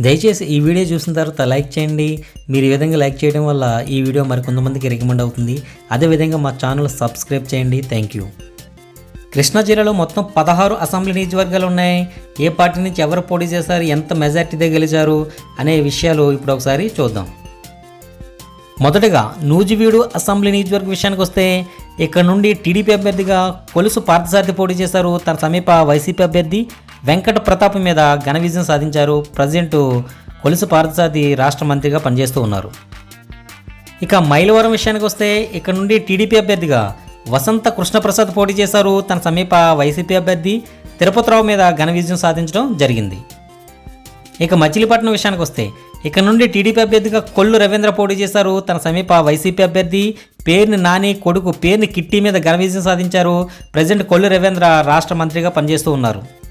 దయచేసి ఈ వీడియో చూసిన తర్వాత లైక్ చేయండి. మీరు ఈ విధంగా లైక్ చేయడం వల్ల ఈ వీడియో మరి కొంతమందికి రికమెండ్ అవుతుంది. అదేవిధంగా మా ఛానల్ సబ్స్క్రైబ్ చేయండి. Thank you. కృష్ణా జిల్లాలో మొత్తం పదహారు అసెంబ్లీ నియోజకవర్గాలు ఉన్నాయి. ఏ పార్టీ నుంచి ఎవరు పోటీ చేశారు? ఎంత మెజార్టీతో గెలిచారు? అనే విషయాలు ఇప్పుడు ఒకసారి చూద్దాం. మొదటగా నూజివీడు అసెంబ్లీ నియోజకవర్గ విషయానికి వస్తే ఇక్కడ నుండి టీడీపీ అభ్యర్థిగా కొలుసు పార్థసారథి పోటీ చేశారు. తన సమీప వైసీపీ అభ్యర్థి వెంకట ప్రతాప్ మీద ఘన విజయం సాధించారు. ప్రజెంట్ కొలుసు పార్థసాది రాష్ట్ర మంత్రిగా పనిచేస్తూ ఉన్నారు. ఇక మైలవరం విషయానికి వస్తే ఇక్కడ నుండి టీడీపీ అభ్యర్థిగా వసంత కృష్ణప్రసాద్ పోటీ చేశారు. తన సమీప వైసీపీ అభ్యర్థి తిరుపతిరావు మీద ఘన విజయం సాధించడం జరిగింది. ఇక మచిలీపట్నం విషయానికి వస్తే ఇక్కడ నుండి టీడీపీ అభ్యర్థిగా కొల్లు రవీంద్ర పోటీ చేశారు. తన సమీప వైసీపీ అభ్యర్థి పేరుని నాని కొడుకు పేరుని కిట్టి మీద ఘన విజయం సాధించారు. ప్రజెంట్ కొల్లు రవీంద్ర రాష్ట్ర మంత్రిగా పనిచేస్తూ ఉన్నారు.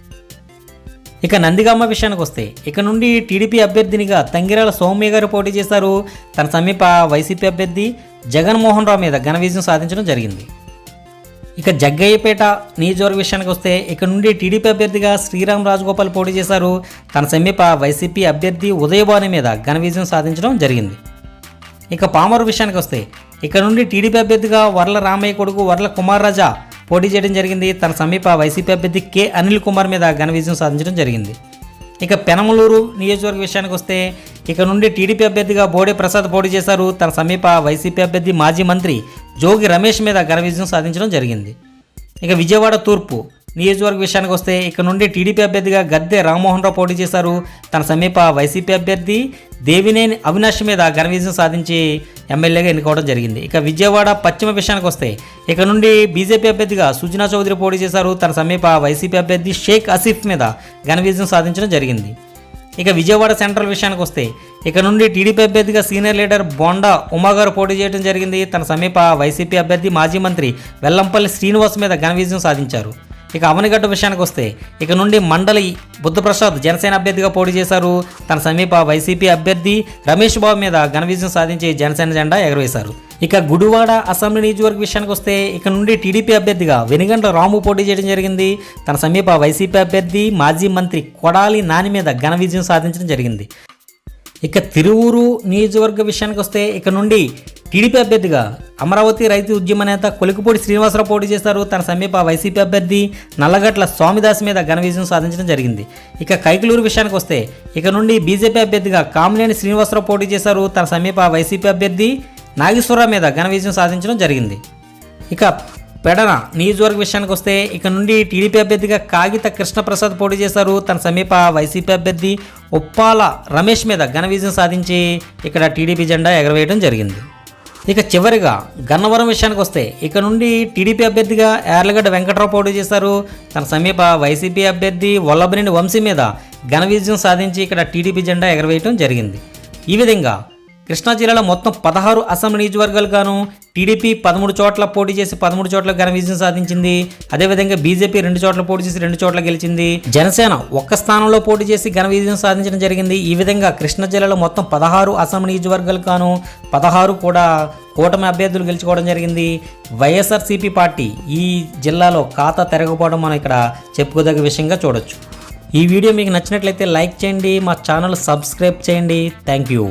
ఇక నందిగామ విషయానికి వస్తే ఇక నుండి టీడీపీ అభ్యర్థినిగా తంగిరాల సౌమ్య గారు పోటీ చేశారు. తన సమీప వైసీపీ అభ్యర్థి జగన్మోహన్ రావు మీద ఘన విజయం సాధించడం జరిగింది. ఇక జగ్గయ్యపేట నియోజకవర్గ విషయానికి వస్తే ఇక్కడ నుండి టీడీపీ అభ్యర్థిగా శ్రీరామ్ రాజగోపాల్ పోటీ చేశారు. తన సమీప వైసీపీ అభ్యర్థి ఉదయభాని మీద ఘన విజయం సాధించడం జరిగింది. ఇక పామరు విషయానికి వస్తే ఇక్కడ నుండి టీడీపీ అభ్యర్థిగా వరల రామయ్య కొడుకు వర్ల కుమార్ రాజా పోటీ చేయడం జరిగింది. తన సమీప వైసీపీ అభ్యర్థి కె. అనిల్ కుమార్ మీద ఘన విజయం సాధించడం జరిగింది. ఇక పెనమలూరు నియోజకవర్గ విషయానికి వస్తే ఇక నుండి టీడీపీ అభ్యర్థిగా బోడే ప్రసాద్ పోటీ చేశారు. తన సమీప వైసీపీ అభ్యర్థి మాజీ మంత్రి జోగి రమేష్ మీద ఘన విజయం సాధించడం జరిగింది. ఇక విజయవాడ తూర్పు నియోజకవర్గ విషయానికి వస్తే ఇక నుండి టీడీపీ అభ్యర్థిగా గద్దె రామ్మోహన్ రావు పోటీ చేశారు. తన సమీప వైసీపీ అభ్యర్థి దేవినేని అవినాష్ మీద ఘన విజయం సాధించి ఎమ్మెల్యేగా ఎన్నుకోవడం జరిగింది. ఇక విజయవాడ పశ్చిమ విషయానికి వస్తే ఇక నుండి బీజేపీ అభ్యర్థిగా సుజనా చౌదరి పోటీ చేశారు. తన సమీప వైసీపీ అభ్యర్థి షేక్ అసీఫ్ మీద ఘన విజయం సాధించడం జరిగింది. ఇక విజయవాడ సెంట్రల్ విషయానికి వస్తే ఇక నుండి టీడీపీ అభ్యర్థిగా సీనియర్ లీడర్ బొండా ఉమాగారు పోటీ చేయడం జరిగింది. తన సమీప వైసీపీ అభ్యర్థి మాజీ మంత్రి వెల్లంపల్లి శ్రీనివాస్ మీద ఘన విజయం సాధించారు. ఇక అవనిగడ్డ విషయానికి వస్తే ఇక నుండి మండలి బుద్ధప్రసాద్ జనసేన అభ్యర్థిగా పోటీ చేశారు. తన సమీప వైసీపీ అభ్యర్థి రమేష్ బాబు మీద ఘన విజయం సాధించి జనసేన జెండా ఎగరవేశారు. ఇక గుడివాడ అసెంబ్లీ నియోజకవర్గ విషయానికి వస్తే ఇక నుండి టీడీపీ అభ్యర్థిగా వెనుగండ్ల రాము పోటీ చేయడం జరిగింది. తన సమీప వైసీపీ అభ్యర్థి మాజీ మంత్రి కొడాలి నాని మీద ఘన విజయం సాధించడం జరిగింది. ఇక తిరువూరు నియోజకవర్గ విషయానికి వస్తే ఇక నుండి టీడీపీ అభ్యర్థిగా అమరావతి రైతు ఉద్యమ నేత కొలికిపూడి శ్రీనివాసరావు పోటీ చేశారు తన సమీప వైసీపీ అభ్యర్థి నల్లగట్ల స్వామిదాస్ మీద ఘన విజయం సాధించడం జరిగింది. ఇక కైకలూరు విషయానికి వస్తే ఇక నుండి బీజేపీ అభ్యర్థిగా కామినేని శ్రీనివాసరావు పోటీ చేశారు. తన సమీప వైసీపీ అభ్యర్థి నాగేశ్వరరావు మీద ఘన విజయం సాధించడం జరిగింది. ఇక పెడన. నియోజకవర్గ విషయానికి వస్తే ఇక నుండి టీడీపీ అభ్యర్థిగా కాగిత కృష్ణప్రసాద్ పోటీ చేశారు. తన సమీప వైసీపీ అభ్యర్థి ఉప్పాల రమేష్ మీద ఘన విజయం సాధించి ఇక్కడ టీడీపీ జెండా ఎగరవేయడం జరిగింది. ఇక చివరిగా గన్నవరం విషయానికి వస్తే ఇక నుండి టీడీపీ అభ్యర్థిగా యార్లగడ్డ వెంకట్రావు పోటీ చేశారు. తన సమీప వైసీపీ అభ్యర్థి వల్లభనేని వంశీ మీద ఘన విజయం సాధించి ఇక్కడ టీడీపీ జెండా ఎగరవేయడం జరిగింది. ఈ విధంగా కృష్ణా జిల్లాలో మొత్తం పదహారు అసెంబ్లీ నియోజకవర్గాలుగాను టీడీపీ పదమూడు చోట్ల పోటీ చేసి పదమూడు చోట్ల ఘన విజయం సాధించింది. అదేవిధంగా బీజేపీ రెండు చోట్ల పోటీ చేసి రెండు చోట్ల గెలిచింది. జనసేన ఒక్క స్థానంలో పోటీ చేసి ఘన విజయం సాధించడం జరిగింది. ఈ విధంగా కృష్ణా జిల్లాలో మొత్తం పదహారు అసెంబ్లీ నియోజకవర్గాలుగాను పదహారు కూడా కూటమి అభ్యర్థులు గెలుచుకోవడం జరిగింది. వైఎస్ఆర్సీపీ పార్టీ ఈ జిల్లాలో ఖాతా తెరగకపోవడం మనం ఇక్కడ చెప్పుకోదగ్గ విషయంగా చూడొచ్చు. ఈ వీడియో మీకు నచ్చినట్లయితే లైక్ చేయండి. మా ఛానల్ సబ్స్క్రైబ్ చేయండి. Thank you.